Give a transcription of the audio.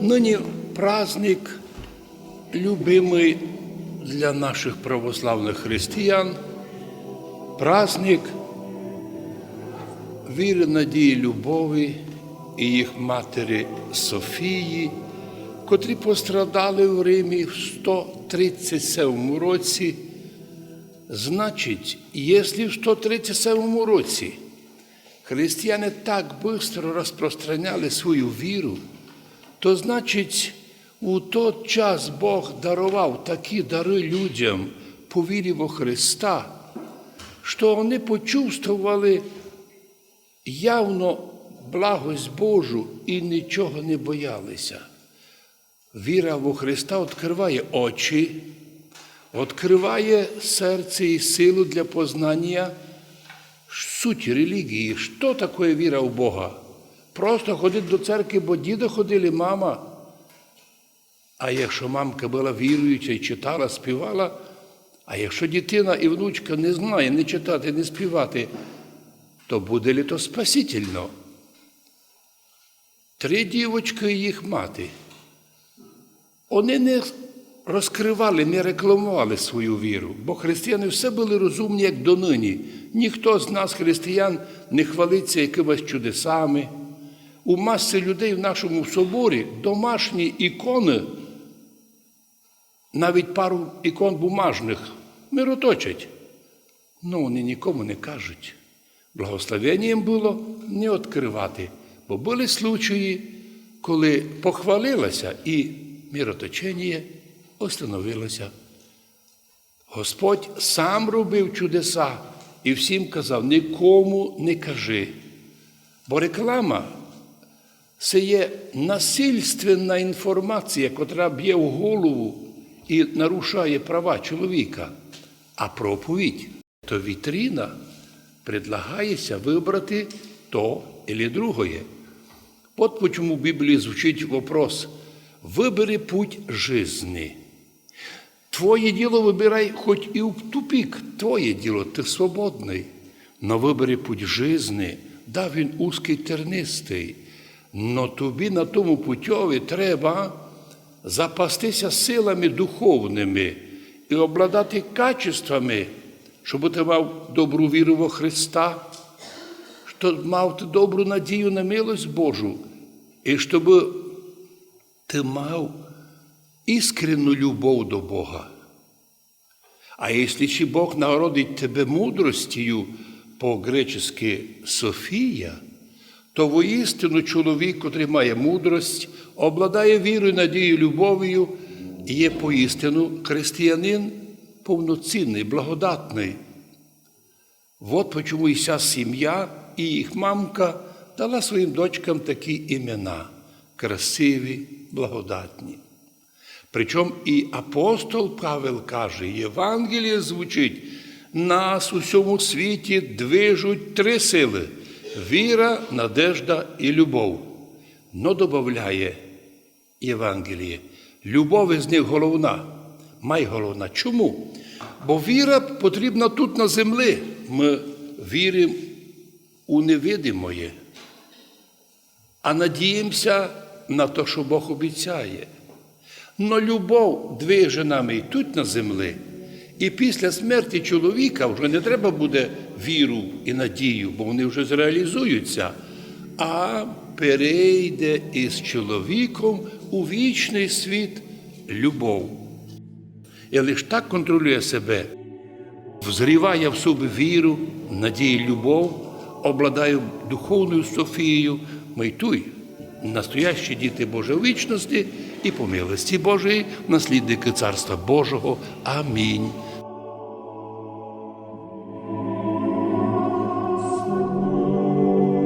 Нині праздник любимий для наших православних християн, праздник віри, надії, любові і їх матері Софії, котрі пострадали в Римі в 137 році. Значить, якщо в 137 році християни так швидко розпространяли свою віру, то значить, у той час Бог дарував такі дари людям по вірі во Христа, що вони почувствували явно благость Божу і нічого не боялися. Віра во Христа відкриває очі, відкриває серце і силу для познання суті релігії. Що таке віра в Бога? Просто ходити до церкви, бо діда ходили, мама. А якщо мамка була віруюча і читала, співала, а якщо дитина і внучка не знає не читати, не співати, то буде ли то спасительно? Три дівочки і їх мати. Вони не розкривали, не рекламували свою віру, бо християни все були розумні, як донині. Ніхто з нас, християн, не хвалиться якимись чудесами. У маси людей в нашому соборі домашні ікони, навіть пару ікон бумажних, мироточать. Ну, вони нікому не кажуть. Благословення їм було не відкривати, бо були случаї, коли похвалилася і мироточення остановилося. Господь сам робив чудеса і всім казав: нікому не кажи. Бо реклама це є насильственна інформація, котра б'є в голову і нарушає права чоловіка. А проповідь то вітріна предлагається вибрати то или другое. Вот почему в Библии звучит вопрос «Выбери путь жизни». Твоє діло вибирай хоч і в тупік, твоє діло, ти свободний. Но вибери путь жизни, да він узкий тернистий. Но тобі на тому путьові треба запастися силами духовними і обладати качествами, щоб ти мав добру віру во Христа, щоб мав добру надію на милость Божу, і щоб ти мав іскренну любов до Бога. А якщо Бог нагородить тебе мудростю по-гречески Софія, то воістину чоловік, котрий має мудрость, обладає вірою, надією, любов'ю, і є поістину християнин повноцінний, благодатний. От почому і вся сім'я, і їх мамка дала своїм дочкам такі імена красиві, благодатні. Причому і апостол Павел каже, Євангеліє звучить, нас у всьому світі движуть три сили віра, надежда і любов. Но додає Євангеліє, любов із них головна, май головна. Чому? Бо віра потрібна тут на землі. Ми віримо у невидимоє, а надіємося на те, що Бог обіцяє. Но любов движе нами і тут на землі. І після смерті чоловіка вже не треба буде віру і надію, бо вони вже зреалізуються, а перейде із чоловіком у вічний світ любов. І лише так контролює себе, взріває в собі віру, надію, любов, обладає духовною Софією, майтуй, настоящі діти Божої вічності і по милості Божої, наслідники Царства Божого. Амінь.